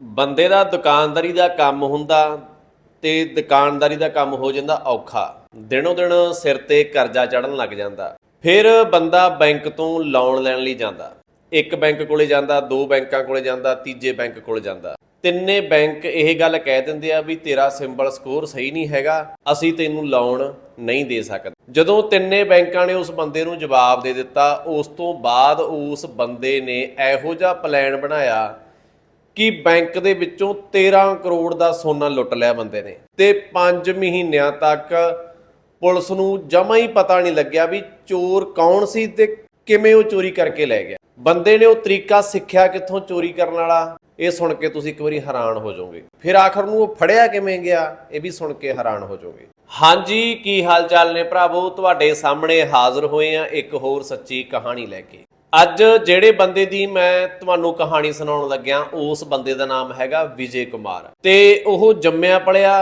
ਬੰਦੇ ਦਾ ਦੁਕਾਨਦਾਰੀ ਦਾ ਕੰਮ ਹੁੰਦਾ ਤੇ ਦੁਕਾਨਦਾਰੀ ਦਾ ਕੰਮ ਹੋ ਜਾਂਦਾ ਔਖਾ। ਦਿਨੋ ਦਿਨ ਸਿਰ ਤੇ ਕਰਜ਼ਾ ਚੜਨ ਲੱਗ ਜਾਂਦਾ। ਫਿਰ ਬੰਦਾ ਬੈਂਕ ਤੋਂ ਲੋਨ ਲੈਣ ਲਈ ਜਾਂਦਾ। ਇੱਕ ਬੈਂਕ ਕੋਲੇ ਜਾਂਦਾ, ਦੋ ਬੈਂਕਾਂ ਕੋਲੇ ਜਾਂਦਾ, ਤੀਜੇ ਬੈਂਕ ਕੋਲੇ ਜਾਂਦਾ। ਤਿੰਨੇ ਬੈਂਕ ਇਹ ਗੱਲ ਕਹਿ ਦਿੰਦੇ ਆ ਵੀ ਤੇਰਾ ਸਿੰਬਲ ਸਕੋਰ ਸਹੀ ਨਹੀਂ ਹੈਗਾ, ਅਸੀਂ ਤੈਨੂੰ ਲੋਨ ਨਹੀਂ ਦੇ ਸਕਦੇ। ਜਦੋਂ ਤਿੰਨੇ ਬੈਂਕਾਂ ਨੇ ਉਸ ਬੰਦੇ ਨੂੰ ਜਵਾਬ ਦੇ ਦਿੱਤਾ, ਉਸ ਤੋਂ ਬਾਅਦ ਉਸ ਬੰਦੇ ਨੇ ਇਹੋ ਜਿਹਾ ਪਲਾਨ ਬਣਾਇਆ ਕਿ ਬੈਂਕ ਦੇ ਵਿੱਚੋਂ 13 ਕਰੋੜ ਦਾ ਸੋਨਾ ਲੁੱਟ ਲਿਆ ਬੰਦੇ ਨੇ। ਤੇ 5 ਮਹੀਨਿਆਂ ਤੱਕ ਪੁਲਿਸ ਨੂੰ ਜਮਾ ਹੀ ਪਤਾ ਨਹੀਂ ਲੱਗਿਆ ਵੀ ਚੋਰ ਕੌਣ ਸੀ ਤੇ ਕਿਵੇਂ ਉਹ ਚੋਰੀ ਕਰਕੇ ਲੈ ਗਿਆ। ਬੰਦੇ ਨੇ ਉਹ ਤਰੀਕਾ ਸਿੱਖਿਆ ਕਿੱਥੋਂ ਚੋਰੀ ਕਰਨ ਵਾਲਾ, ਇਹ ਸੁਣ ਕੇ ਤੁਸੀਂ ਇੱਕ ਵਾਰੀ ਹੈਰਾਨ ਹੋ ਜਾਓਗੇ। ਫਿਰ ਆਖਰ ਨੂੰ ਉਹ ਫੜਿਆ ਕਿਵੇਂ ਗਿਆ, ਇਹ ਵੀ ਸੁਣ ਕੇ ਹੈਰਾਨ ਹੋ ਜਾਓਗੇ। ਹਾਂਜੀ, ਕੀ ਹਾਲ ਚਾਲ ਨੇ ਭਰਾਵੋ? ਤੁਹਾਡੇ ਸਾਹਮਣੇ ਹਾਜ਼ਰ ਹੋਏ ਆ ਇੱਕ ਹੋਰ ਸੱਚੀ ਕਹਾਣੀ ਲੈ ਕੇ। ਅੱਜ ਜਿਹੜੇ ਬੰਦੇ ਦੀ ਮੈਂ ਤੁਹਾਨੂੰ ਕਹਾਣੀ ਸੁਣਾਉਣ ਲੱਗਿਆ, ਉਸ ਬੰਦੇ ਦਾ ਨਾਮ ਹੈਗਾ ਵਿਜੇ ਕੁਮਾਰ। ਤੇ ਉਹ ਜੰਮਿਆ ਪਲਿਆ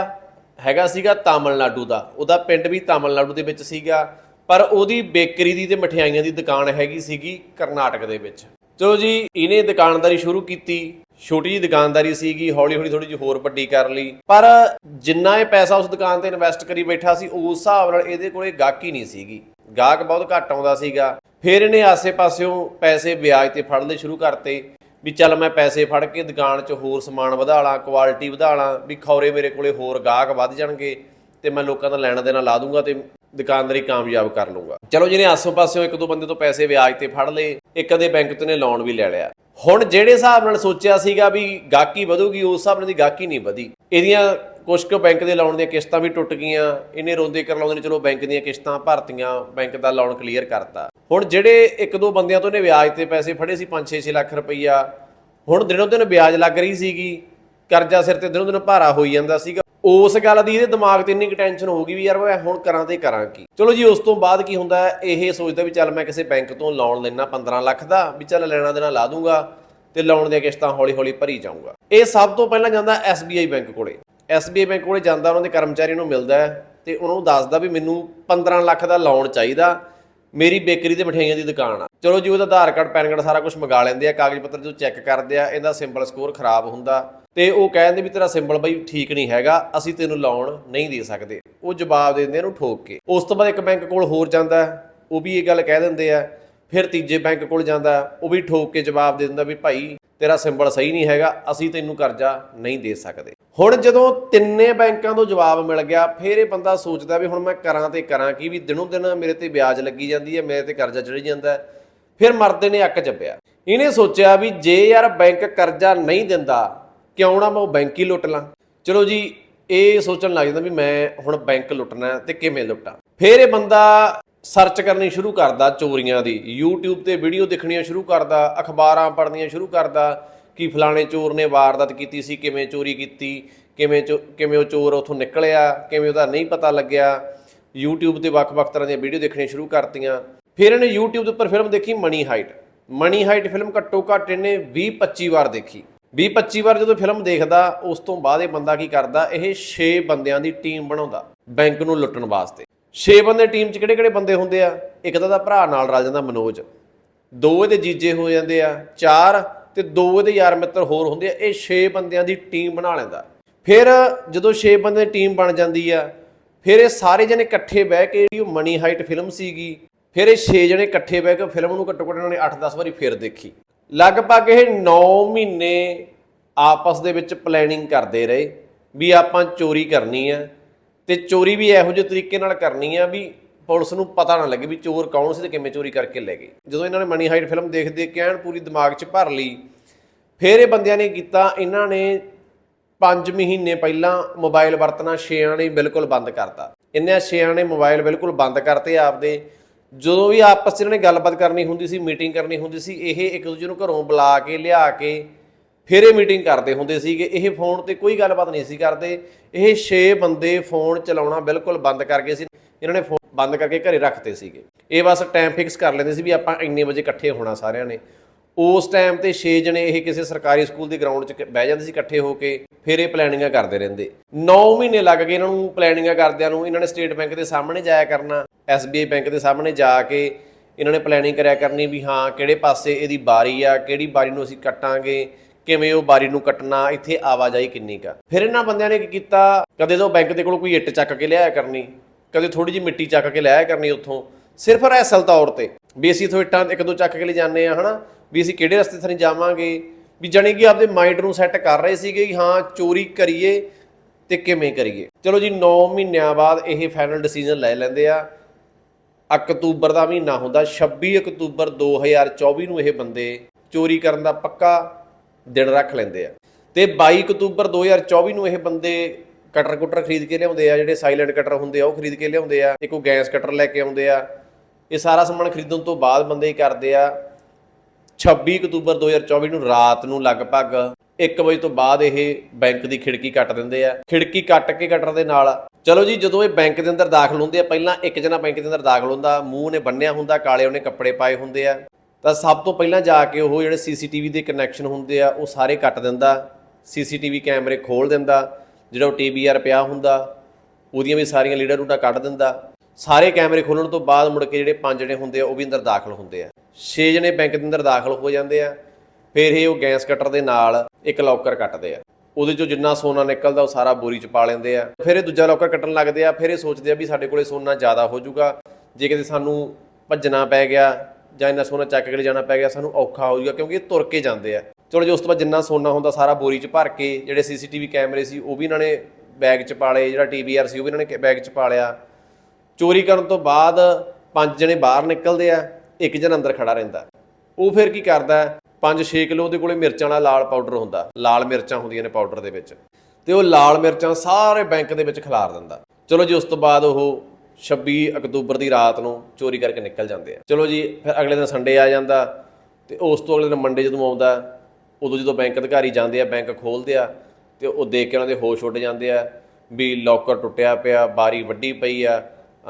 ਹੈਗਾ ਸੀਗਾ ਤਾਮਿਲਨਾਡੂ ਦਾ। ਉਹਦਾ ਪਿੰਡ ਵੀ ਤਾਮਿਲਨਾਡੂ ਦੇ ਵਿੱਚ ਸੀਗਾ, ਪਰ ਉਹਦੀ ਬੇਕਰੀ ਦੀ ਤੇ ਮਠਿਆਈਆਂ ਦੀ ਦੁਕਾਨ ਹੈਗੀ ਸੀਗੀ ਕਰਨਾਟਕ ਦੇ ਵਿੱਚ। ਚਲੋ ਜੀ, ਇਹਨੇ ਦੁਕਾਨਦਾਰੀ ਸ਼ੁਰੂ ਕੀਤੀ। ਛੋਟੀ ਜੀ ਦੁਕਾਨਦਾਰੀ ਸੀਗੀ ਹੌਲੀ ਹੌਲੀ ਥੋੜੀ ਜਿਹੀ ਹੋਰ ਵੱਡੀ ਕਰ ਲਈ। ਪਰ ਜਿੰਨਾ ਇਹ ਪੈਸਾ ਉਸ ਦੁਕਾਨ ਤੇ ਇਨਵੈਸਟ ਕਰੀ ਬੈਠਾ ਸੀ, ਉਸ ਹਿਸਾਬ ਨਾਲ ਇਹਦੇ ਕੋਲੇ ਗਾਹਕੀ ਨਹੀਂ ਸੀਗੀ। ਗਾਹਕ ਬਹੁਤ ਘੱਟ ਆਉਂਦਾ ਸੀਗਾ। ਫਿਰ ਇਹਨੇ ਆਸੇ-ਪਾਸਿਓਂ ਪੈਸੇ ਵਿਆਜ ਤੇ ਫੜਨੇ ਸ਼ੁਰੂ ਕਰਤੇ ਵੀ ਚੱਲ ਮੈਂ ਪੈਸੇ ਫੜ ਕੇ ਦੁਕਾਨ 'ਚ ਹੋਰ ਸਮਾਨ ਵਧਾ ਲਾਂ ਕੁਆਲਿਟੀ ਵਧਾ ਲਾਂ ਵੀ ਖੌਰੇ ਮੇਰੇ ਕੋਲੇ ਹੋਰ ਗਾਹਕ ਵੱਧ ਜਾਣਗੇ ਤੇ ਮੈਂ ਲੋਕਾਂ ਦਾ ਲੈਣਾ ਦੇਣਾ ਲਾ ਦੂੰਗਾ ਤੇ ਦੁਕਾਨਦਾਰੀ ਕਾਮਯਾਬ ਕਰ ਲੂੰਗਾ ਚਲੋ ਜਿਹਨੇ ਆਸੋਂ-ਪਾਸਿਓਂ ਇੱਕ ਦੋ ਬੰਦੇ ਤੋਂ ਪੈਸੇ ਵਿਆਜ ਤੇ ਫੜ ਲਏ, ਇੱਕ ਅਦੇ ਬੈਂਕ ਤੋਂ ਨੇ ਲੋਨ ਵੀ ਲੈ ਲਿਆ। ਹੁਣ ਜਿਹੜੇ ਹਿਸਾਬ ਨਾਲ ਸੋਚਿਆ ਸੀਗਾ ਵੀ ਗਾਹਕੀ ਵਧੂਗੀ, ਉਸ ਹਿਸਾਬ ਨਾਲ ਦੀ ਗਾਹਕੀ ਨਹੀਂ ਵਧੀ। ਇਹਦੀਆਂ ਕੁਝ ਕੁ ਬੈਂਕ ਦੇ ਲੋਨ ਦੀਆਂ ਕਿਸ਼ਤਾਂ ਵੀ ਟੁੱਟ ਗਈਆਂ ਇਹਨੇ ਰੋਂਦੇ ਕਰਲਾਉਂਦੇ ਨੇ, ਚਲੋ ਬੈਂਕ ਦੀਆਂ ਕਿਸ਼ਤਾਂ ਭਰਤੀਆਂ, ਬੈਂਕ ਦਾ ਲੋਨ ਕਲੀਅਰ ਕਰਤਾ। ਹੁਣ ਜਿਹੜੇ ਇੱਕ ਦੋ ਬੰਦਿਆਂ ਤੋਂ ਨੇ ਵਿਆਜ ਤੇ ਪੈਸੇ ਫੜੇ ਸੀ 5-6 ਲੱਖ ਰੁਪਈਆ, ਹੁਣ ਦਿਨੋਂ ਦਿਨ ਵਿਆਜ ਲੱਗ ਰਹੀ ਸੀਗੀ, ਕਰਜ਼ਾ ਸਿਰ ਤੇ ਦਿਨੋਂ ਦਿਨ ਭਾਰਾ ਹੋਈ ਜਾਂਦਾ ਸੀਗਾ। ਉਸ ਗੱਲ ਦੀ ਇਹਦੇ ਦਿਮਾਗ ਤੇ ਇੰਨੀ ਟੈਨਸ਼ਨ ਹੋ ਗਈ ਵੀ ਯਾਰ, ਮੈਂ ਹੁਣ ਕਰਾਂ ਤੇ ਕਰਾਂ ਕੀ? ਚਲੋ ਜੀ, ਉਸ ਤੋਂ ਬਾਅਦ ਕੀ ਹੁੰਦਾ, ਇਹ ਸੋਚਦਾ ਵੀ ਚੱਲ ਮੈਂ ਕਿਸੇ ਬੈਂਕ ਤੋਂ ਲੋਨ ਲੈਣਾ 15 ਲੱਖ ਦਾ, ਵੀ ਚੱਲ ਲੈਣਾ ਦੇਣਾ ਲਾ ਦੂੰਗਾ ਤੇ ਲੋਨ ਦੀਆਂ ਕਿਸ਼ਤਾਂ ਹੌਲੀ ਹੌਲੀ ਭਰੀ ਜਾਊਂਗਾ। ਇਹ ਸਭ ਤੋਂ ਪਹਿਲਾਂ ਜਾਂਦਾ SBI ਬੈਂਕ ਕੋਲੇ। SBI ਬੈਂਕ ਕੋਲੇ ਜਾਂਦਾ, ਉਹਨਾਂ ਦੇ ਕਰਮਚਾਰੀ ਨੂੰ ਮਿਲਦਾ ਹੈ ਤੇ ਉਹਨਾਂ ਨੂੰ ਦੱਸਦਾ ਵੀ ਮੈਨੂੰ 15 ਲੱਖ ਦਾ ਲੋਨ ਚਾਹੀਦਾ, ਮੇਰੀ ਬੇਕਰੀ ਤੇ ਮਠਿਆਈਆਂ ਦੀ ਦੁਕਾਨ ਆ। ਚਲੋ ਜੀ, ਉਹਦਾ ਆਧਾਰ ਕਾਰਡ, ਪੈਨ ਕਾਰਡ ਸਾਰਾ ਕੁਝ ਮੰਗਾ ਲੈਂਦੇ ਆ, ਕਾਗਜ਼ ਪੱਤਰ ਜਦੋਂ ਚੈੱਕ ਕਰਦੇ ਆ, ਇਹਦਾ ਸਿੰਬਲ ਸਕੋਰ ਖਰਾਬ ਹੁੰਦਾ। ਤੇ ਉਹ ਕਹਿੰਦੇ ਵੀ ਤੇਰਾ ਸਿੰਬਲ ਬਈ ਠੀਕ ਨਹੀਂ ਹੈਗਾ, ਅਸੀਂ ਤੈਨੂੰ ਲੋਨ ਨਹੀਂ ਦੇ ਸਕਦੇ। ਉਹ ਜਵਾਬ ਦੇ ਦਿੰਦੇ ਇਹਨੂੰ ਠੋਕ ਕੇ। ਉਸ ਤੋਂ ਬਾਅਦ ਇੱਕ ਬੈਂਕ ਕੋਲ ਹੋਰ ਜਾਂਦਾ ਉਹ ਵੀ ਇਹ ਗੱਲ ਕਹਿ ਦਿੰਦੇ ਆ। ਫਿਰ ਤੀਜੇ ਬੈਂਕ ਕੋਲ ਜਾਂਦਾ, ਉਹ ਵੀ ਠੋਕ ਕੇ ਜਵਾਬ ਦੇ ਦਿੰਦਾ ਵੀ ਭਾਈ ਤੇਰਾ ਸਿੰਬਲ ਸਹੀ ਨਹੀਂ ਹੈਗਾ, ਅਸੀਂ ਤੈਨੂੰ ਕਰਜ਼ਾ ਨਹੀਂ ਦੇ ਸਕਦੇ। ਹੁਣ ਜਦੋਂ ਤਿੰਨੇ ਬੈਂਕਾਂ ਤੋਂ ਜਵਾਬ ਮਿਲ ਗਿਆ, ਫਿਰ ਇਹ ਬੰਦਾ ਸੋਚਦਾ ਵੀ ਹੁਣ ਮੈਂ ਕਰਾਂ ਤੇ ਕਰਾਂ ਕੀ, ਵੀ ਦਿਨੋਂ ਦਿਨ ਮੇਰੇ ਤੇ ਵਿਆਜ ਲੱਗੀ ਜਾਂਦੀ ਹੈ, ਮੇਰੇ ਤੇ ਕਰਜ਼ਾ ਚੜੀ ਜਾਂਦਾ ਫਿਰ ਮਰਦੇ ਨੇ ਅੱਕ ਚੱਬਿਆ ਇਹਨੇ ਸੋਚਿਆ ਵੀ ਜੇ ਯਾਰ ਬੈਂਕ ਕਰਜ਼ਾ ਨਹੀਂ ਦਿੰਦਾ, ਕਿਉਂ ਨਾ ਮੈਂ ਉਹ ਬੈਂਕ ਹੀ ਲੁੱਟ ਲਾਂ? ਚਲੋ ਜੀ, ਇਹ ਸੋਚਣ ਲੱਗ ਜਾਂਦਾ ਵੀ ਮੈਂ ਹੁਣ ਬੈਂਕ ਲੁੱਟਣਾ ਹੈ ਤੇ ਕਿਵੇਂ ਲੁੱਟਾਂ? ਫਿਰ ਇਹ ਬੰਦਾ ਸਰਚ ਕਰਨੀ ਸ਼ੁਰੂ ਕਰਦਾ ਚੋਰੀਆਂ ਦੀ। YouTube ਤੇ ਵੀਡੀਓ ਦੇਖਣੀਆਂ ਸ਼ੁਰੂ ਕਰਦਾ, ਅਖਬਾਰਾਂ ਪੜ੍ਹਨੀਆਂ ਸ਼ੁਰੂ ਕਰਦਾ ਕਿ ਫਲਾਣੇ ਚੋਰ ਨੇ ਵਾਰਦਾਤ ਕੀਤੀ ਸੀ, ਕਿਵੇਂ ਚੋਰੀ ਕੀਤੀ, ਕਿਵੇਂ ਚੋ- ਕਿਵੇਂ ਉਹ ਚੋਰ ਉਥੋਂ ਨਿਕਲਿਆ, ਕਿਵੇਂ ਉਹਦਾ ਨਹੀਂ ਪਤਾ ਲੱਗਿਆ। YouTube ਤੇ ਵੱਖ-ਵੱਖ ਤਰ੍ਹਾਂ ਦੀਆਂ ਵੀਡੀਓ ਦੇਖਣੀਆਂ ਸ਼ੁਰੂ ਕਰਤੀਆਂ। ਫਿਰ ਇਹਨੇ YouTube ਦੇ ਉੱਪਰ ਫਿਲਮ ਦੇਖੀ money heist money heist film ਘੱਟੋ ਘੱਟ ਇਹਨੇ 20-25 ਵਾਰ ਦੇਖੀ। 20-25 ਵਾਰ ਜਦੋਂ ਫਿਲਮ ਦੇਖਦਾ, ਉਸ ਤੋਂ ਬਾਅਦ ਇਹ ਬੰਦਾ ਕੀ ਕਰਦਾ, ਇਹ 6 ਬੰਦਿਆਂ ਦੀ ਟੀਮ ਬਣਾਉਂਦਾ, ਬੈਂਕ ਨੂੰ ਲੁੱਟਣ ਵਾਸਤੇ। 6 ਬੰਦੇ ਟੀਮ 'ਚ ਕਿਹੜੇ-ਕਿਹੜੇ ਬੰਦੇ ਹੁੰਦੇ ਆ? ਇੱਕ ਤਾਂ ਦਾ ਭਰਾ ਨਾਲ ਰਲ ਜਾਂਦਾ ਮਨੋਜ। ਦੋ ਇਹਦੇ ਜੀਜੇ ਹੋ ਜਾਂਦੇ ਆ, ਚਾਰ ਤੇ ਦੋ ਇਹਦੇ ਯਾਰ ਮਿੱਤਰ ਹੋਰ ਹੁੰਦੇ ਆ, ਇਹ 6 ਬੰਦਿਆਂ ਦੀ ਟੀਮ ਬਣਾ ਲੈਂਦਾ। ਫਿਰ ਜਦੋਂ 6 ਬੰਦੇ ਦੀ ਟੀਮ ਬਣ ਜਾਂਦੀ ਆ, ਫਿਰ ਇਹ ਸਾਰੇ ਜਣੇ ਇਕੱਠੇ ਬਹਿ ਕੇ ਜਿਹੜੀ ਉਹ ਮਨੀ ਹਾਈਟ ਫਿਲਮ ਸੀਗੀ, ਫਿਰ ਇਹ 6 ਜਣੇ ਇਕੱਠੇ ਬਹਿ ਕੇ ਫਿਲਮ ਨੂੰ ਘੱਟੋ ਘੱਟ ਉਹਨਾਂ ਨੇ 8-10 ਵਾਰੀ ਫਿਰ ਦੇਖੀ। ਲਗਭਗ ਇਹ 9 ਮਹੀਨੇ ਆਪਸ ਦੇ ਵਿੱਚ ਪਲੈਨਿੰਗ ਕਰਦੇ ਰਹੇ, ਵੀ ਆਪਾਂ ਚੋਰੀ ਕਰਨੀ ਆ ਤੇ ਚੋਰੀ ਵੀ ਇਹੋ ਜਿਹੇ ਤਰੀਕੇ ਨਾਲ ਕਰਨੀ ਆ ਵੀ ਪੁਲਿਸ ਨੂੰ ਪਤਾ ਨਾ ਲੱਗੇ ਵੀ ਚੋਰ ਕੌਣ ਸੀ ਤੇ ਕਿਵੇਂ ਚੋਰੀ ਕਰਕੇ ਲੈ ਗਏ। ਜਦੋਂ ਇਹਨਾਂ ਨੇ ਮਨੀ ਹਾਈਟ ਫਿਲਮ ਦੇਖ ਦੇਖ ਕੇ ਐਨ ਪੂਰੀ ਦਿਮਾਗ 'ਚ ਭਰ ਲਈ, ਫਿਰ ਇਹ ਬੰਦਿਆਂ ਨੇ ਕੀਤਾ, ਇਹਨਾਂ ਨੇ 5 ਮਹੀਨੇ ਪਹਿਲਾਂ ਮੋਬਾਈਲ ਵਰਤਣਾ ਛਿਆਂ ਨੇ ਬਿਲਕੁਲ ਬੰਦ ਕਰਤਾ। ਇਹਨਾਂ ਛਿਆਂ ਨੇ ਮੋਬਾਈਲ ਬਿਲਕੁਲ ਬੰਦ ਕਰਤੇ ਆਪਦੇ। ਜਦੋਂ ਵੀ ਆਪਸ 'ਚ ਇਹਨਾਂ ਨੇ ਗੱਲਬਾਤ ਕਰਨੀ ਹੁੰਦੀ ਸੀ, ਮੀਟਿੰਗ ਕਰਨੀ ਹੁੰਦੀ ਸੀ, ਇਹ ਇੱਕ ਦੂਜੇ ਨੂੰ ਘਰੋਂ ਬੁਲਾ ਕੇ, ਲਿਆ ਕੇ ਫਿਰ ਇਹ ਮੀਟਿੰਗ ਕਰਦੇ ਹੁੰਦੇ ਸੀਗੇ। ਇਹ ਫੋਨ ਤੇ ਕੋਈ ਗੱਲਬਾਤ ਨਹੀਂ ਸੀ ਕਰਦੇ। ਇਹ 6 ਬੰਦੇ ਫੋਨ ਚਲਾਉਣਾ ਬਿਲਕੁਲ ਬੰਦ ਕਰ ਗਏ ਸੀ। ਇਹਨਾਂ ਨੇ ਫੋਨ ਬੰਦ ਕਰਕੇ ਘਰੇ ਰੱਖਤੇ ਸੀਗੇ। ਇਹ ਬਸ ਟਾਈਮ ਫਿਕਸ ਕਰ ਲੈਂਦੇ ਸੀ ਵੀ ਆਪਾਂ ਇੰਨੇ ਵਜੇ ਇਕੱਠੇ ਹੋਣਾ ਸਾਰਿਆਂ ਨੇ। ਉਸ ਟਾਈਮ ਤੇ 6 ਜਣੇ ਇਹ ਕਿਸੇ ਸਰਕਾਰੀ ਸਕੂਲ ਦੇ ਗਰਾਊਂਡ 'ਚ ਕ- ਬਹਿ ਜਾਂਦੇ ਸੀ ਇਕੱਠੇ ਹੋ ਕੇ, ਫਿਰ ਇਹ ਪਲੈਨਿੰਗਾਂ ਕਰਦੇ ਰਹਿੰਦੇ। 9 ਮਹੀਨੇ ਲੱਗ ਗਏ ਇਹਨਾਂ ਨੂੰ ਪਲੈਨਿੰਗਾਂ ਕਰਦਿਆਂ ਨੂੰ। ਇਹਨਾਂ ਨੇ ਸਟੇਟ ਬੈਂਕ ਦੇ ਸਾਹਮਣੇ ਜਾਇਆ ਕਰਨਾ SBI ਬੈਂਕ ਦੇ ਸਾਹਮਣੇ ਜਾ ਕੇ ਇਹਨਾਂ ਨੇ ਪਲੈਨਿੰਗ ਕਰਿਆ ਕਰਨੀ ਵੀ ਹਾਂ, ਕਿਹੜੇ ਪਾਸੇ ਇਹਦੀ ਬਾਰੀ ਆ, ਕਿਹੜੀ ਬਾਰੀ ਨੂੰ ਅਸੀਂ ਕੱਟਾਂਗੇ। ਕਿਵੇਂ ਉਹ ਬਾਰੀ ਨੂੰ ਕੱਟਣਾ, ਇੱਥੇ ਆਵਾਜਾਈ ਕਿੰਨੀ ਕਾ ਫਿਰ ਇਹਨਾਂ ਬੰਦਿਆਂ ਨੇ ਕੀ ਕੀਤਾ? ਕਦੇ ਤਾਂ ਬੈਂਕ ਦੇ ਕੋਲ ਕੋਈ ਇੱਟ ਚੱਕ ਕੇ ਲਿਆਇਆ ਕਰਨੀ, ਕਦੇ ਥੋੜੀ ਜਿਹੀ ਮਿੱਟੀ ਚੱਕ ਕੇ ਲਿਆਇਆ ਕਰਨੀ ਉੱਥੋਂ। ਸਿਰਫ ਰੈਸਲ ਤੌਰ ਤੇ ਵੀ ਅਸੀਂ ਇੱਥੋਂ ਇੱਟਾਂ ਇੱਕ ਦੋ ਚੱਕ ਕੇ ਲੈ ਜਾਂਦੇ ਆ ਹਨਾ? ਵੀ ਅਸੀਂ ਕਿਹੜੇ ਰਸਤੇ ਥਾਂ ਜਾਵਾਂਗੇ? ਵੀ ਜਾਣੀ ਕਿ ਆਪਦੇ ਮਾਈਂਡ ਨੂੰ ਸੈੱਟ ਕਰ ਰਹੇ ਸੀਗੇ ਕਿ ਹਾਂ, ਚੋਰੀ ਕਰੀਏ ਤੇ ਕਿਵੇਂ ਕਰੀਏ? ਚਲੋ ਜੀ 9 ਮਹੀਨਿਆਂ ਬਾਅਦ ਇਹ ਫਾਈਨਲ ਡਿਸੀਜਨ ਲੈ ਲੈਂਦੇ ਆ। ਅਕਤੂਬਰ ਦਾ ਮਹੀਨਾ ਹੁੰਦਾ 26 ਅਕਤੂਬਰ 2024 ਨੂੰ ਇਹ ਬੰਦੇ ਚੋਰੀ ਕਰਨ ਦਾ ਪੱਕਾ ਦਿਨ ਰੱਖ ਲੈਂਦੇ ਆ। ਤੇ 22 ਅਕਤੂਬਰ 2024 ਨੂੰ ਇਹ ਬੰਦੇ ਕਟਰ ਕੁਟਰ ਖਰੀਦ ਕੇ ਲਿਆਉਂਦੇ ਆ, ਜਿਹੜੇ ਸਾਇਲੈਂਟ ਕਟਰ ਹੁੰਦੇ ਆ, ਉਹ ਖਰੀਦ ਕੇ ਲਿਆਉਂਦੇ ਆ, ਇੱਕ ਉਹ ਗੈਸ ਕਟਰ ਲੈ ਕੇ ਆਉਂਦੇ ਆ। ਇਹ ਸਾਰਾ ਸਮਾਨ ਖਰੀਦਣ ਤੋਂ ਬਾਅਦ ਬੰਦੇ ਕੀ ਕਰਦੇ ਆ 26 ਅਕਤੂਬਰ 2024 ਨੂੰ ਰਾਤ ਨੂੰ ਲਗਭਗ 1 ਵਜੇ ਤੋਂ ਬਾਅਦ ਇਹ ਬੈਂਕ ਦੀ ਖਿੜਕੀ ਕੱਟ ਦਿੰਦੇ ਆ। ਖਿੜਕੀ ਕੱਟ ਕੇ ਕਟਰ ਦੇ ਨਾਲ, ਚਲੋ ਜੀ, ਜਦੋਂ ਇਹ ਬੈਂਕ ਦੇ ਅੰਦਰ ਦਾਖਲ ਹੁੰਦੇ ਆ, ਪਹਿਲਾਂ ਇੱਕ ਜਣਾ ਬੈਂਕ ਦੇ ਅੰਦਰ ਦਾਖਲ ਹੁੰਦਾ, ਮੂੰਹ ਨੇ ਬੰਨਿਆ ਹੁੰਦਾ, ਕਾਲੇ ਉਹਨੇ ਕੱਪੜੇ ਪਾਏ ਹੁੰਦੇ ਆ। ਤਾਂ ਸਭ ਤੋਂ ਪਹਿਲਾਂ ਜਾ ਕੇ ਉਹ ਜਿਹੜੇ ਸੀਸੀਟੀਵੀ ਦੇ ਕਨੈਕਸ਼ਨ ਹੁੰਦੇ ਆ, ਉਹ ਸਾਰੇ ਕੱਟ ਦਿੰਦਾ, ਸੀਸੀਟੀਵੀ ਕੈਮਰੇ ਖੋਲ ਦਿੰਦਾ, ਜਿਹੜਾ ਉਹ ਟੀਵੀਆਰ ਪਿਆ ਹੁੰਦਾ, ਉਹਦੀਆਂ ਵੀ ਸਾਰੀਆਂ ਲੀਡਰ ਰੂਟਾਂ ਕੱਢ ਦਿੰਦਾ। ਸਾਰੇ ਕੈਮਰੇ ਖੋਲਣ ਤੋਂ ਬਾਅਦ ਮੁੜ ਕੇ ਜਿਹੜੇ ਪੰਜ ਜਣੇ ਹੁੰਦੇ ਆ, ਉਹ ਵੀ ਅੰਦਰ ਦਾਖਲ ਹੁੰਦੇ ਆ। ਛੇ ਜਣੇ ਬੈਂਕ ਦੇ ਅੰਦਰ ਦਾਖਲ ਹੋ ਜਾਂਦੇ ਆ, ਫਿਰ ਇਹ ਉਹ ਗੈਸ ਕਟਰ ਦੇ ਨਾਲ ਇੱਕ ਲੋਕਰ ਕੱਟਦੇ ਆ। ਉਹਦੇ ਚੋਂ ਜਿੰਨਾ ਸੋਨਾ ਨਿਕਲਦਾ, ਉਹ ਸਾਰਾ ਬੋਰੀ ਚ ਪਾ ਲੈਂਦੇ ਆ। ਫਿਰ ਇਹ ਦੂਜਾ ਲੋਕਰ ਕੱਟਣ ਲੱਗਦੇ ਆ, ਫਿਰ ਇਹ ਸੋਚਦੇ ਆ ਵੀ ਸਾਡੇ ਕੋਲੇ ਸੋਨਾ ਜ਼ਿਆਦਾ ਹੋ ਜਾਊਗਾ। ਜੇ ਕਿਤੇ ਸਾਨੂੰ ਭੱਜਣਾ ਪੈ ਗਿਆ ਜਾਂ ਇੰਨਾ ਸੋਨਾ ਚੱਕ ਕੇ ਜਾਣਾ ਪੈ ਗਿਆ, ਸਾਨੂੰ ਔਖਾ ਹੋ ਜਾਊਗਾ ਕਿਉਂਕਿ ਇਹ ਤੁਰ ਕੇ ਜਾਂਦੇ ਆ। ਚਲੋ ਜੀ, ਉਸ ਤੋਂ ਬਾਅਦ ਜਿੰਨਾ ਸੋਨਾ ਹੁੰਦਾ ਸਾਰਾ ਬੋਰੀ ਚ ਭਰ ਕੇ, ਜਿਹੜੇ ਸੀਸੀਟੀਵੀ ਕੈਮਰੇ ਸੀ, ਉਹ ਵੀ ਇਹਨਾਂ ਨੇ ਬੈਗ ਚ ਪਾ ਲਏ, ਜਿਹੜਾ ਟੀਵੀਆਰ ਸੀ, ਉਹ ਵੀ ਇਹਨਾਂ ਨੇ ਬੈਗ ਚ ਪਾਲਿਆ ਚੋਰੀ ਕਰਨ ਤੋਂ ਬਾਅਦ ਪੰਜ ਜਣੇ ਬਾਹਰ ਨਿਕਲਦੇ ਆ, ਇੱਕ ਜਣ ਅੰਦਰ ਖੜਾ ਰਹਿੰਦਾ। ਉਹ ਫਿਰ ਕੀ ਕਰਦਾ 5-6 ਕਿਲੋ ਉਹਦੇ ਕੋਲੇ ਮਿਰਚਾਂ ਵਾਲਾ ਲਾਲ ਪਾਊਡਰ ਹੁੰਦਾ, ਲਾਲ ਮਿਰਚਾਂ ਹੁੰਦੀਆਂ ਨੇ ਪਾਊਡਰ ਦੇ ਵਿੱਚ। ਤੇ ਉਹ ਲਾਲ ਮਿਰਚਾਂ ਸਾਰੇ ਬੈਂਕ ਦੇ ਵਿੱਚ ਖਿਲਾਰ ਦਿੰਦਾ। ਚਲੋ ਜੀ, ਉਸ ਤੋਂ ਬਾਅਦ ਉਹ 26 ਅਕਤੂਬਰ ਦੀ ਰਾਤ ਨੂੰ ਚੋਰੀ ਕਰਕੇ ਨਿਕਲ ਜਾਂਦੇ ਆ। ਚਲੋ ਜੀ, ਫਿਰ ਅਗਲੇ ਦਿਨ ਸੰਡੇ ਆ ਜਾਂਦਾ ਤੇ ਉਸ ਤੋਂ ਅਗਲੇ ਦਿਨ ਮੰਡੇ ਜਦੋਂ ਆਉਂਦਾ, ਉਦੋਂ ਜਦੋਂ ਬੈਂਕ ਅਧਿਕਾਰੀ ਜਾਂਦੇ ਆ, ਬੈਂਕ ਖੋਲਦੇ ਆ ਤੇ ਉਹ ਦੇਖ ਕੇ ਉਹਨਾਂ ਦੇ ਹੋਸ਼ ਉੱਡ ਜਾਂਦੇ ਆ ਵੀ ਲੋਕਰ ਟੁੱਟਿਆ ਪਿਆ, ਬਾਰੀ ਵੱਡੀ ਪਈ ਆ,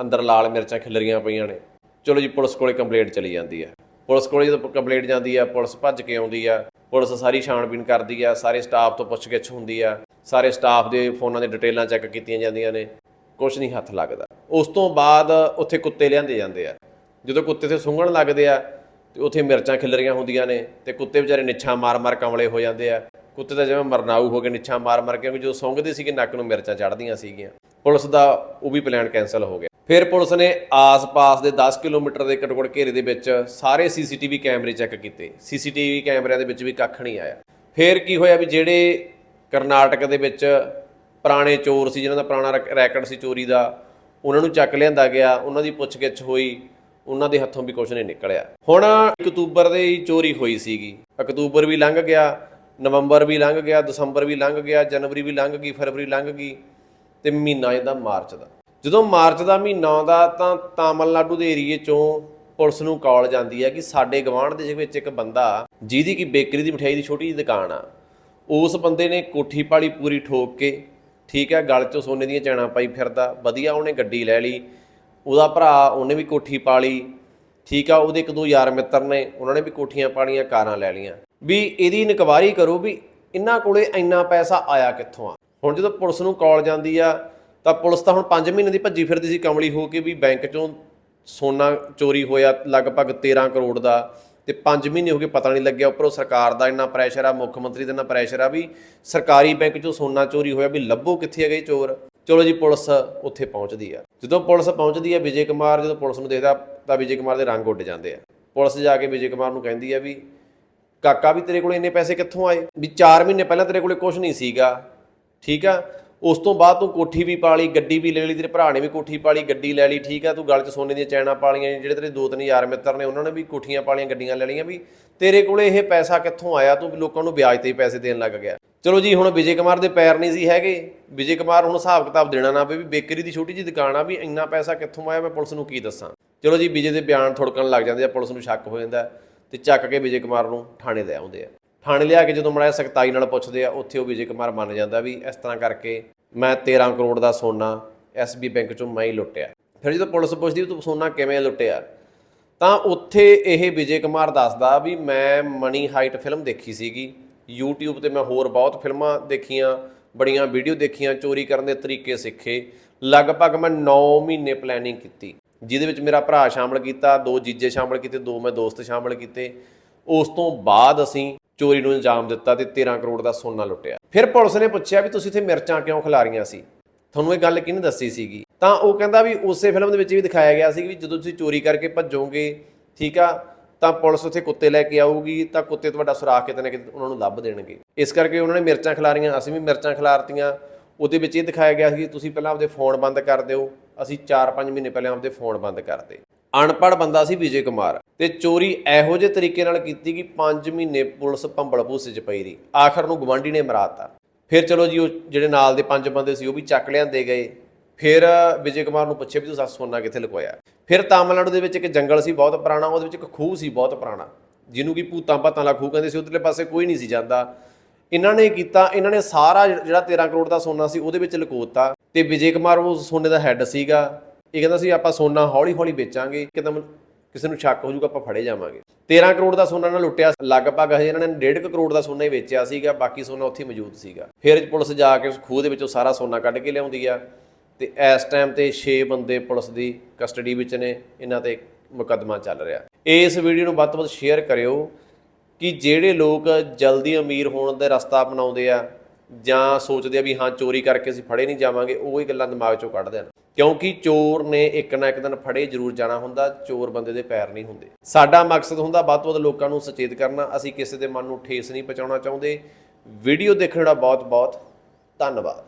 ਅੰਦਰ ਲਾਲ ਮਿਰਚਾਂ ਖਿਲਰੀਆਂ ਪਈਆਂ ਨੇ। ਚਲੋ ਜੀ, ਪੁਲਿਸ ਕੋਲੇ ਕੰਪਲੇਂਟ ਚਲੀ ਜਾਂਦੀ ਆ। ਪੁਲਿਸ ਕੋਲੇ ਜਦੋਂ ਕੰਪਲੇਂਟ ਜਾਂਦੀ ਆ, ਪੁਲਿਸ ਭੱਜ ਕੇ ਆਉਂਦੀ ਆ, ਪੁਲਿਸ ਸਾਰੀ ਛਾਣਬੀਣ ਕਰਦੀ ਆ, ਸਾਰੇ ਸਟਾਫ ਤੋਂ ਪੁੱਛਗਿੱਛ ਹੁੰਦੀ ਆ, ਸਾਰੇ ਸਟਾਫ ਦੇ ਫੋਨਾਂ ਦੇ ਡਿਟੇਲਾਂ ਚੈੱਕ ਕੀਤੀਆਂ ਜਾਂਦੀਆਂ ਨੇ। ਕੁਝ ਨਹੀਂ ਹੱਥ ਲੱਗਦਾ। ਉਸ ਤੋਂ ਬਾਅਦ ਉੱਥੇ ਕੁੱਤੇ ਲਿਆਂਦੇ ਜਾਂਦੇ ਆ। ਜਦੋਂ ਕੁੱਤੇ ਤੇ ਸੁੰਘਣ ਲੱਗਦੇ ਆ, ਤੇ ਉੱਥੇ ਮਿਰਚਾਂ ਖਿਲਰੀਆਂ ਹੁੰਦੀਆਂ ਨੇ, ਤੇ ਕੁੱਤੇ ਵਿਚਾਰੇ ਨਿੱਛਾਂ ਮਾਰ-ਮਾਰ ਕਮਲੇ ਹੋ ਜਾਂਦੇ ਆ। ਕੁੱਤੇ ਤਾਂ ਜਿਵੇਂ ਮਰਨਾਊ ਹੋ ਕੇ ਨਿੱਛਾਂ ਮਾਰ-ਮਾਰ ਕਿਉਂਕਿ ਜਦੋਂ ਸੁੰਘਦੇ ਸੀਗੇ, ਨੱਕ ਨੂੰ ਮਿਰਚਾਂ ਚੜ੍ਹਦੀਆਂ ਸੀਗੀਆਂ। ਪੁਲਿਸ ਦਾ ਉਹ ਵੀ ਪਲਾਨ ਕੈਨਸਲ ਹੋ ਗਿਆ। ਫਿਰ ਪੁਲਿਸ ਨੇ ਆਸ-ਪਾਸ ਦੇ 10 ਕਿਲੋਮੀਟਰ ਦੇ ਘੱਟੋ-ਘੱਟ ਘੇਰੇ ਦੇ ਵਿੱਚ ਸਾਰੇ ਸੀਸੀਟੀਵੀ ਕੈਮਰੇ ਚੈੱਕ ਕੀਤੇ। ਸੀਸੀਟੀਵੀ ਕੈਮਰਿਆਂ ਦੇ ਵਿੱਚ ਵੀ ਕੱਖ ਨਹੀਂ ਆਇਆ। ਫਿਰ ਕੀ ਹੋਇਆ ਵੀ ਜਿਹੜੇ ਕਰਨਾਟਕ ਦੇ ਵਿੱਚ ਪੁਰਾਣੇ ਚੋਰ ਸੀ, ਜਿਨ੍ਹਾਂ ਦਾ ਪੁਰਾਣਾ ਰੈਕ- ਰੈਕਡ ਸੀ ਚੋਰੀ ਦਾ, ਉਹਨਾਂ ਨੂੰ ਚੱਕ ਲਿਆਂਦਾ ਗਿਆ, ਉਹਨਾਂ ਦੀ ਪੁੱਛਗਿੱਛ ਹੋਈ, ਉਹਨਾਂ ਦੇ ਹੱਥੋਂ ਵੀ ਕੁਝ ਨਹੀਂ ਨਿਕਲਿਆ। ਹੁਣ ਅਕਤੂਬਰ ਦੇ ਹੀ ਚੋਰੀ ਹੋਈ ਸੀਗੀ। ਅਕਤੂਬਰ ਵੀ ਲੰਘ ਗਿਆ, ਨਵੰਬਰ ਵੀ ਲੰਘ ਗਿਆ, ਦਸੰਬਰ ਵੀ ਲੰਘ ਗਿਆ, ਜਨਵਰੀ ਵੀ ਲੰਘ ਗਈ, ਫਰਵਰੀ ਲੰਘ ਗਈ ਤੇ ਮਹੀਨਾ ਇਹਦਾ ਮਾਰਚ ਦਾ। ਜਦੋਂ ਮਾਰਚ ਦਾ ਮਹੀਨਾ ਆਉਂਦਾ ਤਾਂ ਤਾਮਿਲਨਾਡੂ ਦੇ ਏਰੀਏ ਚੋਂ ਪੁਲਿਸ ਨੂੰ ਕਾਲ ਜਾਂਦੀ ਹੈ ਕਿ ਸਾਡੇ ਗਵਾਂਢ ਦੇ ਵਿੱਚ ਇੱਕ ਬੰਦਾ, ਜਿਹਦੀ ਕਿ ਬੇਕਰੀ ਦੀ ਮਠਿਆਈ ਦੀ ਛੋਟੀ ਜਿਹੀ ਦੁਕਾਨ ਆ, ਉਸ ਬੰਦੇ ਨੇ ਕੋਠੀ ਪਾਲੀ ਪੂਰੀ ਠੋਕ ਕੇ ਠੀਕ ਹੈ, ਗਲ 'ਚੋਂ ਸੋਨੇ ਦੀਆਂ ਚੈਨਾਂ ਪਾਈ ਫਿਰਦਾ, ਵਧੀਆ ਉਹਨੇ ਗੱਡੀ ਲੈ ਲਈ, ਉਹਦਾ ਭਰਾ ਉਹਨੇ ਵੀ ਕੋਠੀ ਪਾ ਲਈ, ਠੀਕ ਆ, ਉਹਦੇ ਇੱਕ ਦੋ ਯਾਰ ਮਿੱਤਰ ਨੇ, ਉਹਨਾਂ ਨੇ ਵੀ ਕੋਠੀਆਂ ਪਾਲੀਆਂ ਕਾਰਾਂ ਲੈ ਲਈਆਂ। ਵੀ ਇਹਦੀ ਇਨਕੁਆਇਰੀ ਕਰੋ ਵੀ ਇਹਨਾਂ ਕੋਲੇ ਇੰਨਾ ਪੈਸਾ ਆਇਆ ਕਿੱਥੋਂ ਆ? ਹੁਣ ਜਦੋਂ ਪੁਲਿਸ ਨੂੰ ਕਾਲ ਜਾਂਦੀ ਆ, ਤਾਂ ਪੁਲਿਸ ਤਾਂ ਹੁਣ 5 ਮਹੀਨੇ ਦੀ ਭੱਜੀ ਫਿਰਦੀ ਸੀ ਕਮਲੀ ਹੋ ਕੇ ਵੀ ਬੈਂਕ 'ਚੋਂ ਸੋਨਾ ਚੋਰੀ ਹੋਇਆ, ਲਗਭਗ 13 ਕਰੋੜ ਦਾ। ਤੇ 5 ਮਹੀਨੇ ਹੋ ਗਏ ਪਤਾ ਨਹੀਂ ਲੱਗਿਆ ਉੱਪਰੋਂ ਸਰਕਾਰ ਦਾ ਇੰਨਾ ਪ੍ਰੈਸ਼ਰ ਆ, ਮੁੱਖ ਮੰਤਰੀ ਦਾ ਇੰਨਾ ਪ੍ਰੈਸ਼ਰ ਆ ਵੀ ਸਰਕਾਰੀ ਬੈਂਕ 'ਚੋਂ ਸੋਨਾ ਚੋਰੀ ਹੋਇਆ ਵੀ ਲੱਭੋ ਕਿੱਥੇ ਹੈਗੇ ਚੋਰ। ਚਲੋ ਜੀ ਪੁਲਿਸ ਉੱਥੇ ਪਹੁੰਚਦੀ ਆ। ਜਦੋਂ ਪੁਲਿਸ ਪਹੁੰਚਦੀ ਆ, ਵਿਜੇ ਕੁਮਾਰ ਜਦੋਂ ਪੁਲਿਸ ਨੂੰ ਦੇਖਦਾ ਤਾਂ ਵਿਜੇ ਕੁਮਾਰ ਦੇ ਰੰਗ ਉੱਡ ਜਾਂਦੇ ਆ। ਪੁਲਿਸ ਜਾ ਕੇ ਵਿਜੇ ਕੁਮਾਰ ਨੂੰ ਕਹਿੰਦੀ ਆ ਵੀ, ਕਾਕਾ ਵੀ ਤੇਰੇ ਕੋਲ ਇੰਨੇ ਪੈਸੇ ਕਿੱਥੋਂ ਆਏ? ਵੀ 4 ਮਹੀਨੇ ਪਹਿਲਾਂ ਤੇਰੇ ਕੋਲੇ ਕੁਝ ਨਹੀਂ ਸੀਗਾ। ਠੀਕ ਆ? ਉਸ ਤੋਂ ਬਾਅਦ ਤੂੰ ਕੋਠੀ ਵੀ ਪਾ ਲਈ, ਗੱਡੀ ਵੀ ਲੈ ਲਈ, ਤੇਰੇ ਭਰਾ ਨੇ ਵੀ ਕੋਠੀ ਪਾ ਲਈ, ਗੱਡੀ ਲੈ ਲਈ, ਠੀਕ ਆ, ਤੂੰ ਗਲ 'ਚ ਸੋਨੇ ਦੀਆਂ ਚੈਨਾਂ ਪਾ ਲਈਆਂ, ਜਿਹੜੇ ਤੇਰੇ ਦੋ ਤਿੰਨ ਯਾਰ ਮਿੱਤਰ ਨੇ, ਉਹਨਾਂ ਨੇ ਵੀ ਕੋਠੀਆਂ ਪਾ ਲਈਆਂ, ਗੱਡੀਆਂ ਲੈ ਲਈਆਂ ਵੀ। ਤੇਰੇ ਕੋਲੇ ਇਹ ਪੈਸਾ ਕਿੱਥੋਂ ਆਇਆ? ਤੂੰ ਲੋਕਾਂ ਨੂੰ ਵਿਆਜ ਤੇ ਪੈਸੇ ਦੇਣ ਲੱਗ ਗਿਆ। ਚਲੋ ਜੀ, ਹੁਣ ਵਿਜੇ ਕੁਮਾਰ ਦੇ ਪੈਰ ਨਹੀਂ ਸੀ ਹੈਗੇ। ਵਿਜੇ ਕੁਮਾਰ ਹੁਣ ਹਿਸਾਬ ਕਿਤਾਬ ਦੇਣਾ ਨਾ ਪਏ ਵੀ ਬੇਕਰੀ ਦੀ ਛੋਟੀ ਜਿਹੀ ਦੁਕਾਨ ਆ ਵੀ ਇੰਨਾ ਪੈਸਾ ਕਿੱਥੋਂ ਆਇਆ, ਮੈਂ ਪੁਲਿਸ ਨੂੰ ਕੀ ਦੱਸਾਂ? ਚਲੋ ਜੀ, ਵਿਜੇ ਦੇ ਬਿਆਨ ਥੁੜਕਣ ਲੱਗ ਜਾਂਦੇ ਆ, ਪੁਲਿਸ ਨੂੰ ਸ਼ੱਕ ਹੋ ਜਾਂਦਾ ਤੇ ਚੱਕ ਕੇ ਵਿਜੇ ਕੁਮਾਰ ਨੂੰ ਥਾਣੇ ਲੈ ਆਉਂਦੇ ਆ। ਥਾਣੇ ਲਿਆ ਕੇ ਜਦੋਂ ਮੜਾਇਆ ਸਖਤਾਈ ਨਾਲ ਪੁੱਛਦੇ ਆ, ਉੱਥੇ ਉਹ ਵਿਜੇ ਕੁਮਾਰ ਮੰਨ ਜਾਂਦਾ ਵੀ ਇਸ ਤਰ੍ਹਾਂ ਕਰਕੇ ਮੈਂ 13 ਕਰੋੜ ਦਾ ਸੋਨਾ ਐਸਬੀ ਬੈਂਕ ਚੋਂ ਮੈਂ ਹੀ ਲੁੱਟਿਆ। ਫਿਰ ਜਦੋਂ ਪੁਲਿਸ ਪੁੱਛਦੀ ਵੀ ਤੂੰ ਸੋਨਾ ਕਿਵੇਂ ਲੁੱਟਿਆ? ਤਾਂ ਉੱਥੇ ਇਹ ਵਿਜੇ ਕੁਮਾਰ ਦੱਸਦਾ ਵੀ ਮੈਂ ਮਨੀ ਹਾਈਟ ਫਿਲਮ ਦੇਖੀ ਸੀਗੀ। YouTube ਤੇ ਮੈਂ ਹੋਰ ਬਹੁਤ ਫਿਲਮਾਂ ਦੇਖੀਆਂ, ਬੜੀਆਂ ਵੀਡੀਓ ਦੇਖੀਆਂ, ਚੋਰੀ ਕਰਨ ਦੇ ਤਰੀਕੇ ਸਿੱਖੇ। ਲਗਭਗ ਮੈਂ 9 ਮਹੀਨੇ ਪਲੈਨਿੰਗ ਕੀਤੀ, ਜਿਹਦੇ ਵਿੱਚ ਮੇਰਾ ਭਰਾ ਸ਼ਾਮਲ ਕੀਤਾ, ਦੋ ਜੀਜੇ ਸ਼ਾਮਲ ਕੀਤੇ, ਦੋ ਮੈਂ ਦੋਸਤ ਸ਼ਾਮਲ ਕੀਤੇ। ਉਸ ਤੋਂ ਬਾਅਦ ਅਸੀਂ ਚੋਰੀ ਨੂੰ ਅੰਜਾਮ ਦਿੱਤਾ ਤੇ 13 ਕਰੋੜ ਦਾ ਸੋਨਾ ਲੁੱਟਿਆ। ਫਿਰ ਪੁਲਿਸ ਨੇ ਪੁੱਛਿਆ ਵੀ ਤੁਸੀਂ ਇੱਥੇ ਮਿਰਚਾਂ ਕਿਉਂ ਖਿਲਾਰੀਆਂ ਸੀ? ਤੁਹਾਨੂੰ ਇਹ ਗੱਲ ਕਿਹਨੇ ਦੱਸੀ ਸੀਗੀ? ਤਾਂ ਉਹ ਕਹਿੰਦਾ ਵੀ ਉਸੇ ਫਿਲਮ ਦੇ ਵਿੱਚ ਵੀ ਦਿਖਾਇਆ ਗਿਆ ਸੀ ਵੀ ਜਦੋਂ ਤੁਸੀਂ ਚੋਰੀ ਕਰਕੇ ਭੱਜੋਗੇ, ਠੀਕ ਆ, ਤਾਂ ਪੁਲਿਸ ਉੱਥੇ ਕੁੱਤੇ ਲੈ ਕੇ ਆਊਗੀ, ਤਾਂ ਕੁੱਤੇ ਤੁਹਾਡਾ ਸੁਰਾਖ ਕਿਤੇ ਨਾ ਕਿਤੇ ਉਹਨਾਂ ਨੂੰ ਲੱਭ ਦੇਣਗੇ। ਇਸ ਕਰਕੇ ਉਹਨਾਂ ਨੇ ਮਿਰਚਾਂ ਖਿਲਾਰੀਆਂ, ਅਸੀਂ ਵੀ ਮਿਰਚਾਂ ਖਿਲਾਰਤੀਆਂ। ਉਹਦੇ ਵਿੱਚ ਇਹ ਦਿਖਾਇਆ ਗਿਆ ਸੀ ਕਿ ਤੁਸੀਂ ਪਹਿਲਾਂ ਆਪਦੇ ਫੋਨ ਬੰਦ ਕਰ ਦਿਓ, ਅਸੀਂ 4-5 ਮਹੀਨੇ ਪਹਿਲਾਂ ਆਪਦੇ ਫੋਨ ਬੰਦ ਕਰਦੇ ਅਨਪੜ੍ਹ ਬੰਦਾ ਸੀ ਵਿਜੇ ਕੁਮਾਰ ਤੇ ਚੋਰੀ ਇਹੋ ਜਿਹੇ ਤਰੀਕੇ ਨਾਲ ਕੀਤੀ ਕਿ 5 ਮਹੀਨੇ ਪੁਲਿਸ ਭੰਬਲ ਭੂਸੇ 'ਚ ਪਈ ਰਹੀ। ਆਖਰ ਨੂੰ ਗਵਾਂਢੀ ਨੇ ਮਰਾਤਾ। ਫਿਰ ਚਲੋ ਜੀ, ਉਹ ਜਿਹੜੇ ਨਾਲ ਦੇ ਪੰਜ ਬੰਦੇ ਸੀ, ਉਹ ਵੀ ਚੱਕ ਲਿਆਂਦੇ ਗਏ। ਫਿਰ ਵਿਜੇ ਕੁਮਾਰ ਨੂੰ ਪੁੱਛਿਆ ਵੀ ਤੁਸੀਂ ਸੋਨਾ ਕਿੱਥੇ ਲੁਕੋਇਆ? ਫਿਰ ਤਾਮਿਲਨਾਡੂ ਦੇ ਵਿੱਚ ਇੱਕ ਜੰਗਲ ਸੀ, ਬਹੁਤ ਪੁਰਾਣਾ, ਉਹਦੇ ਵਿੱਚ ਇੱਕ ਖੂਹ ਸੀ, ਬਹੁਤ ਪੁਰਾਣਾ, ਜਿਹਨੂੰ ਕਿ ਭੂਤਾਂ ਭਾਤਾਂ ਵਾਲਾ ਖੂਹ ਕਹਿੰਦੇ ਸੀ, ਉਧਰਲੇ ਪਾਸੇ ਕੋਈ ਨਹੀਂ ਸੀ ਜਾਂਦਾ। ਇਹਨਾਂ ਨੇ ਕੀਤਾ, ਇਹਨਾਂ ਨੇ ਸਾਰਾ ਜਿਹੜਾ 13 ਕਰੋੜ ਦਾ ਸੋਨਾ ਸੀ, ਉਹਦੇ ਵਿੱਚ ਲੁਕੋਤਾ ਤੇ ਵਿਜੇ ਕੁਮਾਰ ਉਹ ਸੋਨੇ ਦਾ ਹੈੱਡ ਸੀਗਾ। ਇਹ ਕਹਿੰਦਾ ਸੀ, ਆਪਾਂ ਸੋਨਾ ਹੌਲੀ ਹੌਲੀ ਵੇਚਾਂਗੇ ਕਿਤੇ ਕਿਸੇ ਨੂੰ ਸ਼ੱਕ ਹੋ ਜਾਊਗਾ ਆਪਾਂ ਫੜੇ ਜਾਵਾਂਗੇ। 13 ਕਰੋੜ ਦਾ ਸੋਨਾ ਨਾਲ ਲੁੱਟਿਆ, ਲਗਭਗ ਹਜੇ ਇਹਨਾਂ ਨੇ 1.5 ਕਰੋੜ ਦਾ ਸੋਨਾ ਹੀ ਵੇਚਿਆ ਸੀਗਾ, ਬਾਕੀ ਸੋਨਾ ਉੱਥੇ ਹੀ ਮੌਜੂਦ ਸੀਗਾ। ਫਿਰ ਪੁਲਿਸ ਜਾ ਕੇ ਉਸ ਖੂਹ ਦੇ ਵਿੱਚੋਂ ਸਾਰਾ ਸੋਨਾ ਕੱਢ ਕੇ ਲਿਆਉਂਦੀ ਆ ਤੇ ਇਸ ਟਾਈਮ ਤੇ 6 ਬੰਦੇ ਪੁਲਿਸ ਦੀ ਕਸਟਡੀ ਵਿੱਚ ਨੇ, ਇਹਨਾਂ ਤੇ ਮੁਕੱਦਮਾ ਚੱਲ ਰਿਹਾ। ਇਸ ਵੀਡੀਓ ਨੂੰ ਵੱਧ ਤੋਂ ਵੱਧ ਸ਼ੇਅਰ ਕਰਿਓ ਕਿ ਜਿਹੜੇ ਲੋਕ ਜਲਦੀ ਅਮੀਰ ਹੋਣ ਦਾ ਰਸਤਾ ਅਪਣਾਉਂਦੇ ਆ ਜਾਂ ਸੋਚਦੇ ਆ ਵੀ ਹਾਂ, ਚੋਰੀ ਕਰਕੇ ਅਸੀਂ ਫੜੇ ਨਹੀਂ ਜਾਵਾਂਗੇ, ਉਹ ਹੀ ਗੱਲਾਂ ਦਿਮਾਗ ਚੋਂ ਕੱਢ ਦੇਣ ਕਿਉਂਕਿ ਚੋਰ ਨੇ ਇੱਕ ਨਾ ਇੱਕ ਦਿਨ ਫੜੇ ਜ਼ਰੂਰ ਜਾਣਾ ਹੁੰਦਾ, ਚੋਰ ਬੰਦੇ ਦੇ ਪੈਰ ਨਹੀਂ ਹੁੰਦੇ। ਸਾਡਾ ਮਕਸਦ ਹੁੰਦਾ ਵੱਧ ਤੋਂ ਵੱਧ ਲੋਕਾਂ ਨੂੰ ਸੁਚੇਤ ਕਰਨਾ, ਅਸੀਂ ਕਿਸੇ ਦੇ ਮਨ ਨੂੰ ਠੇਸ ਨਹੀਂ ਪਹੁੰਚਾਉਣਾ ਚਾਹੁੰਦੇ। ਵੀਡੀਓ ਦੇਖਣ ਦਾ ਬਹੁਤ ਬਹੁਤ ਧੰਨਵਾਦ।